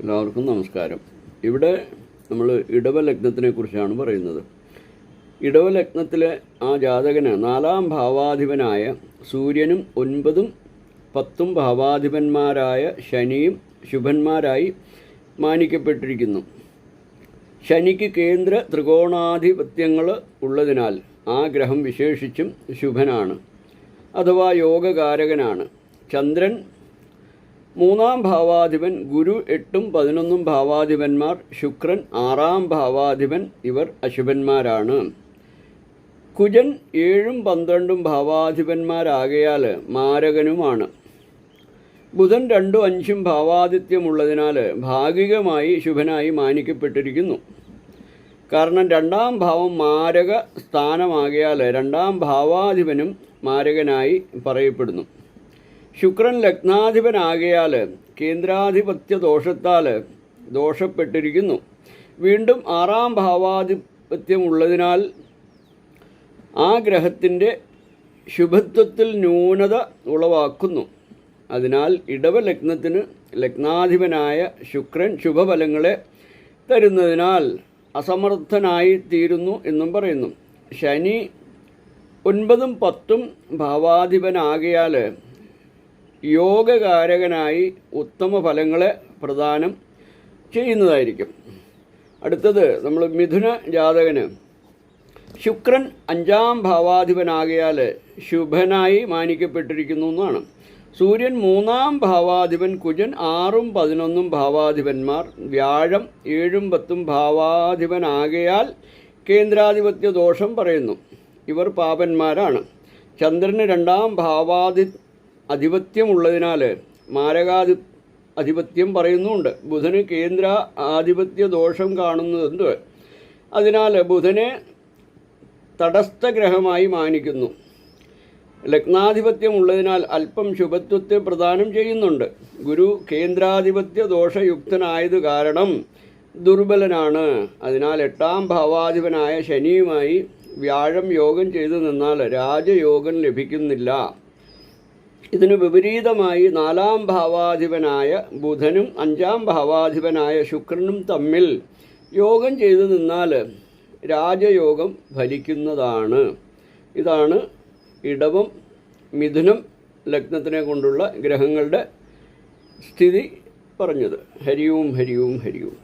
എല്ലാവർക്കും നമസ്കാരം. ഇവിടെ നമ്മൾ ഇടവ ലഗ്നത്തിനെ കുറിച്ചാണ് പറയുന്നത്. ഇടവ ലഗ്നത്തിലെ ആ ജാതകന് നാലാം ഭാവാധിപനായ സൂര്യനും ഒൻപതും പത്തും ഭാവാധിപന്മാരായ ശനിയും ശുഭന്മാരായി മാനിക്കപ്പെട്ടിരിക്കുന്നു. ശനിക്ക് കേന്ദ്ര ത്രികോണാധിപത്യങ്ങൾ ഉള്ളതിനാൽ ആ ഗ്രഹം വിശേഷിച്ചും ശുഭനാണ്. അഥവാ യോഗകാരകനാണ്. ചന്ദ്രൻ മൂന്നാം ഭാവാധിപൻ ഗുരു എട്ടും പതിനൊന്നും ഭാവാധിപന്മാർ ശുക്രൻ ആറാം ഭാവാധിപൻ ഇവർ അശുഭന്മാരാണ്. കുജൻ ഏഴും പന്ത്രണ്ടും ഭാവാധിപന്മാരാകയാൽ മാരകനുമാണ്. ബുധൻ രണ്ടും അഞ്ചും ഭാവാദിത്യമുള്ളതിനാൽ ഭാഗികമായി ശുഭനായി മാനിക്കപ്പെട്ടിരിക്കുന്നു. കാരണം രണ്ടാം ഭാവം മാരക സ്ഥാനമാകിയാൽ രണ്ടാം ഭാവാധിപനും മാരകനായി പറയപ്പെടുന്നു. ശുക്രൻ ലഗ്നാധിപനാകയാൽ കേന്ദ്രാധിപത്യ ദോഷത്താൽ ദോഷപ്പെട്ടിരിക്കുന്നു. വീണ്ടും ആറാം ഭാവാധിപത്യമുള്ളതിനാൽ ആ ഗ്രഹത്തിന്റെ ശുഭത്വത്തിൽ ന്യൂനത ഉളവാക്കുന്നു. അതിനാൽ ഇടവ ലഗ്നത്തിന് ലഗ്നാധിപനായ ശുക്രൻ ശുഭഫലങ്ങളെ തരുന്നതിനാൽ അസമർത്ഥനായി തീരുന്നു എന്നും പറയുന്നു. ശനി ഒൻപതും പത്തും ഭാവാധിപനാകിയാൽ യോഗകാരകനായി ഉത്തമ ഫലങ്ങളെ പ്രദാനം ചെയ്യുന്നതായിരിക്കും. അടുത്തത് നമ്മൾ മിഥുന ജാതകന്. ശുക്രൻ അഞ്ചാം ഭാവാധിപനാകിയാൽ ശുഭനായി മാനിക്കപ്പെട്ടിരിക്കുന്നു എന്നാണ്. സൂര്യൻ മൂന്നാം ഭാവാധിപൻ കുജൻ ആറും പതിനൊന്നും ഭാവാധിപന്മാർ വ്യാഴം ഏഴും പത്തും ഭാവാധിപനാകയാൽ കേന്ദ്രാധിപത്യ ദോഷം പറയുന്നു. ഇവർ പാപന്മാരാണ്. ചന്ദ്രന് രണ്ടാം ഭാവാധി അധിപത്യമുള്ളതിനാൽ മാരകാധി അധിപത്യം പറയുന്നുണ്ട്. ബുധന് കേന്ദ്ര ആധിപത്യ ദോഷം കാണുന്നതെന്ത്? അതിനാൽ ബുധനെ തടസ്ഥ ഗ്രഹമായി മാനിക്കുന്നു. ലഗ്നാധിപത്യം ഉള്ളതിനാൽ അല്പം ശുഭത്വത്തെ പ്രദാനം ചെയ്യുന്നുണ്ട്. ഗുരു കേന്ദ്രാധിപത്യ ദോഷയുക്തനായത് കാരണം ദുർബലനാണ്. അതിനാൽ എട്ടാം ഭാവാധിപനായ ശനിയുമായി വ്യാഴം യോഗം ചെയ്തു നിന്നാൽ രാജയോഗം ലഭിക്കുന്നില്ല. ഇതിന് വിപരീതമായി നാലാം ഭാവാധിപനായ ബുധനും അഞ്ചാം ഭാവാധിപനായ ശുക്രനും തമ്മിൽ യോഗം ചെയ്തു നിന്നാൽ രാജയോഗം ഫലിക്കുന്നതാണ്. ഇതാണ് ഇടവം മിഥുനം ലഗ്നത്തിനെ കൊണ്ടുള്ള ഗ്രഹങ്ങളുടെ സ്ഥിതി പറഞ്ഞത്. ഹരിയും ഹരിയും ഹരിയും.